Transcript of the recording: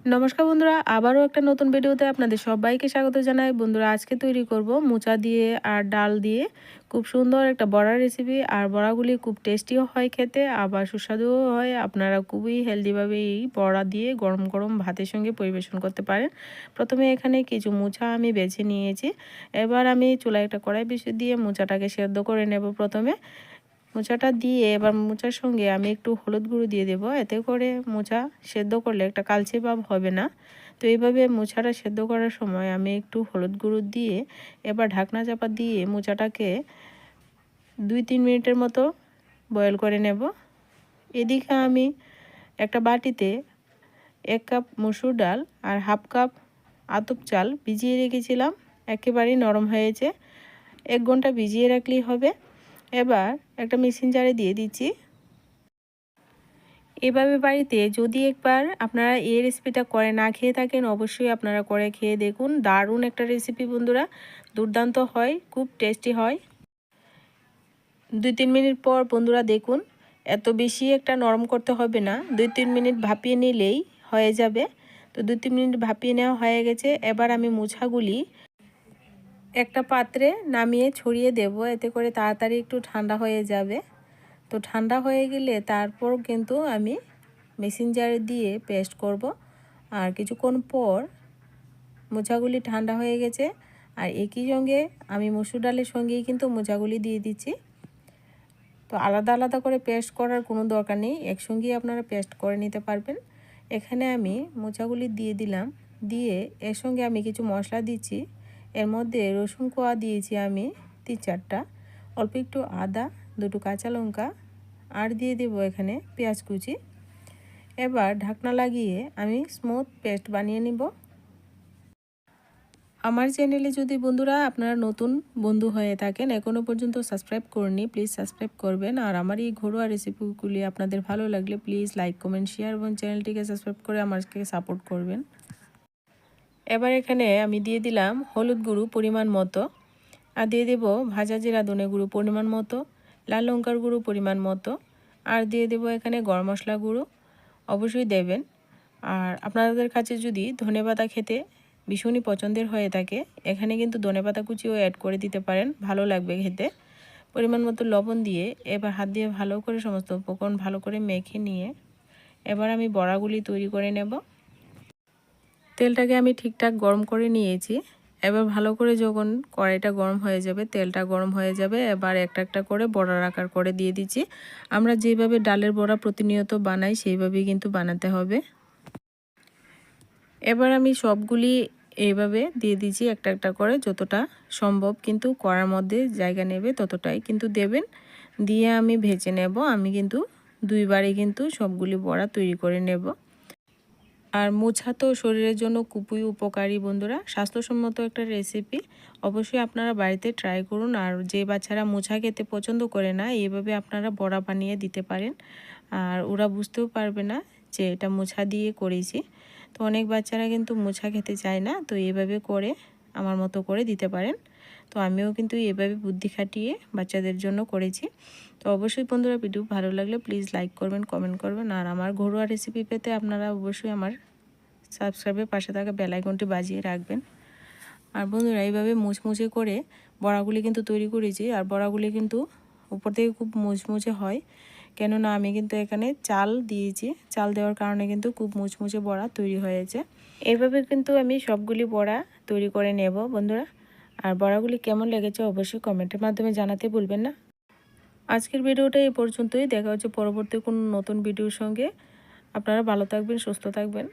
নমস্কার বন্ধুরা, আবারও একটা নতুন ভিডিওতে আপনাদের সবাইকে স্বাগত জানাই। বন্ধুরা, আজকে তৈরি করব মোচা দিয়ে আর ডাল দিয়ে। খুব সুন্দর একটা বড়া রেসিপি আর বড়াগুলি খুব টেস্টিও হয় খেতে, আবার সুস্বাদুও হয়। আপনারা খুবই হেলদিভাবে এই বড়া দিয়ে গরম গরম ভাতের সঙ্গে পরিবেশন করতে পারেন। প্রথমে এখানে কিছু মোচা আমি বেছে নিয়েছি। এবার আমি চুলায় একটা কড়াই বেশি দিয়ে মোচাটাকে সেদ্ধ করে নেব প্রথমে। মোচাটা দিয়ে এবার মোচার সঙ্গে আমি একটু হলুদ গুঁড়ো দিয়ে দেবো। এতে করে মোচা সেদ্ধ করলে একটা কালচে ভাব হবে না। তো এইভাবে মোচাটা সেদ্ধ করার সময় আমি একটু হলুদ গুঁড়ো দিয়ে এবার ঢাকনা চাপা দিয়ে মোচাটাকে দুই তিন মিনিটের মতো বয়েল করে নেব। এদিকে আমি একটা বাটিতে এক কাপ মসুর ডাল আর হাফ কাপ আতপ চাল ভিজিয়ে রেখেছিলাম। একেবারেই নরম হয়েছে। এক ঘণ্টা ভিজিয়ে রাখলেই হবে। এবার একটা মেশিন জারে দিয়ে দিচ্ছি। এভাবে বাড়িতে যদি একবার আপনারা এই রেসিপিটা করে না খেয়ে থাকেন, অবশ্যই আপনারা করে খেয়ে দেখুন। দারুণ একটা রেসিপি বন্ধুরা। দুর্দান্ত হয়, খুব টেস্টি হয়। দুই তিন মিনিট পর বন্ধুরা দেখুন, এত বেশি একটা নরম করতে হবে না। দুই তিন মিনিট ভাপিয়ে নিলেই হয়ে যাবে। তো দুই তিন মিনিট ভাপিয়ে নেওয়া হয়ে গেছে। এবার আমি মুছাগুলি একটা পাত্রে নামিয়ে ছড়িয়ে দেব, এতে করে তাড়াতাড়ি একটু ঠান্ডা হয়ে যাবে। তো ঠান্ডা হয়ে গেলে তারপর কিন্তু আমি মেশিন জারে দিয়ে পেস্ট করব। আর কিছুক্ষণ পর মোচাগুলি ঠান্ডা হয়ে গেছে। আর একই সঙ্গে আমি মসুর ডালের সঙ্গেই কিন্তু মোচাগুলি দিয়ে দিচ্ছি। তো আলাদা আলাদা করে পেস্ট করার কোনো দরকার নেই একসঙ্গেই আপনারা পেস্ট করে নিতে পারবেন। এখানে আমি মোচাগুলি দিয়ে দিলাম। দিয়ে এর সঙ্গে আমি কিছু মশলা দিচ্ছি। এর মধ্যে রসুন কোয়া দিয়েছি আমি তিন চারটা, অল্প একটু আদা, দুটো কাঁচা লঙ্কা, আর দিয়ে দেবো এখানে পেঁয়াজ কুচি। এবার ঢাকনা লাগিয়ে আমি স্মুথ পেস্ট বানিয়ে নিব। আমার চ্যানেলে যদি বন্ধুরা আপনারা নতুন বন্ধু হয়ে থাকেন এখনও পর্যন্ত সাবস্ক্রাইব করনি প্লিজ সাবস্ক্রাইব করবেন। আর আমার এই ঘরোয়া রেসিপিগুলি আপনাদের ভালো লাগলে প্লিজ লাইক কমেন্ট শেয়ার এবং চ্যানেলটিকে সাবস্ক্রাইব করে আমাকে সাপোর্ট করবেন। এবার এখানে আমি দিয়ে দিলাম হলুদ গুঁড়ো পরিমাণ মতো আর দিয়ে দেব ভাজা জিরা ধনে গুঁড়ো পরিমাণ মতো, লাল লঙ্কার গুঁড়ো পরিমাণ মতো আর দিয়ে দেব এখানে গরম মশলা গুঁড়ো, অবশ্যই দেবেন। আর আপনাদের কাছে যদি ধনে পাতা খেতে ভীষণই পছন্দের হয়ে থাকে, এখানে কিন্তু ধনে পাতা কুচিও অ্যাড করে দিতে পারেন, ভালো লাগবে খেতে। পরিমাণ মতো লবণ দিয়ে এবার হাত দিয়ে ভালো করে সমস্ত উপকরণ ভালো করে মেখে নিয়ে এবার আমি বড়াগুলি তৈরি করে নেব। তেলটাকে আমি ঠিকঠাক গরম করে নিয়েছি। এবার ভালো করে যখন কড়াইটা গরম হয়ে যাবে, তেলটা গরম হয়ে যাবে, এবার একটা একটা করে বড়ার আকার করে দিয়ে দিচ্ছি। আমরা যেভাবে ডালের বড়া প্রতিনিয়ত বানাই, সেইভাবেই কিন্তু বানাতে হবে। এবার আমি সবগুলি এইভাবে দিয়ে দিচ্ছি, একটা একটা করে যতটা সম্ভব। কিন্তু কড়ার মধ্যে জায়গা নেবে ততটাই। কিন্তু দেবেন, দিয়ে আমি ভেজে নেব। আমি কিন্তু দুইবারে কিন্তু সবগুলি বড়া তৈরি করে নেব। আর মোছা তো শরীরের জন্য খুবই উপকারী বন্ধুরা। স্বাস্থ্যসম্মত একটা রেসিপি অবশ্যই আপনারা বাড়িতে ট্রাই করুন। আর যে বাচ্চারা মোছা খেতে পছন্দ করে না এইভাবে আপনারা বড়া বানিয়ে দিতে পারেন। আর ওরা বুঝতেও পারবে না যে এটা মোছা দিয়ে করেছি। তো অনেক বাচ্চারা কিন্তু মোছা খেতে চায় না, তো এইভাবে করে, আমার মতো করে দিতে পারেন। তো আমিও কিন্তু এভাবে বুদ্ধি খাটিয়ে বাচ্চাদের জন্য করেছি। তো অবশ্যই বন্ধুরা ভিডিও ভালো লাগলে প্লিজ লাইক করবেন কমেন্ট করবেন। আর আমার ঘরোয়া রেসিপি পেতে আপনারা অবশ্যই আমার সাবস্ক্রাইবের পাশে থাকা বেলাইকনটি বাজিয়ে রাখবেন। আর বন্ধুরা এইভাবে মুচমুচে করে বড়াগুলি কিন্তু তৈরি করেছি। আর বড়াগুলি কিন্তু উপর থেকে খুব মুচমুচে হয়। কেননা আমি কিন্তু এখানে চাল দিয়েছি। চাল দেওয়ার কারণে কিন্তু খুব মুচমুচে বড়া তৈরি হয়েছে। এইভাবে কিন্তু আমি সবগুলি বড়া তৈরি করে নেব বন্ধুরা। আর বড়াগুলি কেমন লেগেছে অবশ্যই কমেন্টের মাধ্যমে জানাতে ভুলবেন না। আজকের ভিডিওটা এই পর্যন্তই। দেখা হচ্ছে পরবর্তী কোনো নতুন ভিডিওর সঙ্গে। আপনারা ভালো থাকবেন, সুস্থ থাকবেন।